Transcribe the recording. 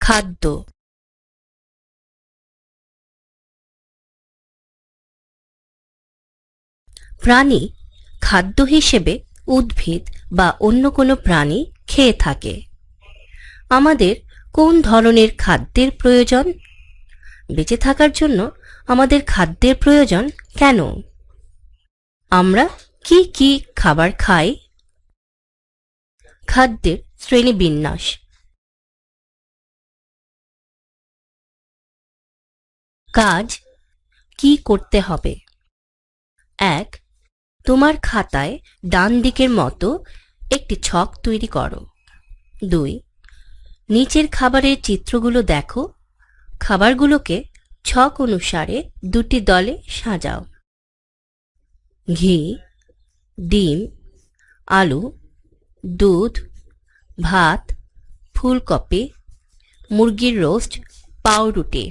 খাদ্য। প্রাণী খাদ্য হিসেবে উদ্ভিদ বা অন্য কোনো প্রাণী খেয়ে থাকে। আমাদের কোন ধরনের খাদ্যের প্রয়োজন? বেঁচে থাকার জন্য আমাদের খাদ্যের প্রয়োজন কেন? আমরা কি কি খাবার খাই? খাদ্যের শ্রেণীবিন্যাস কাজ কি করতে হবে? এক, তোমার খাতায় ডান দিকের মতো একটি ছক তৈরি করো। দুই নিচের খাবারের চিত্রগুলো দেখো। খাবারগুলোকে ছক অনুসারে দুটি দলে সাজাও। ঘি, ডিম, আলু, দুধ, ভাত, ফুলকপি, মুরগির রোস্ট, পাউরুটি।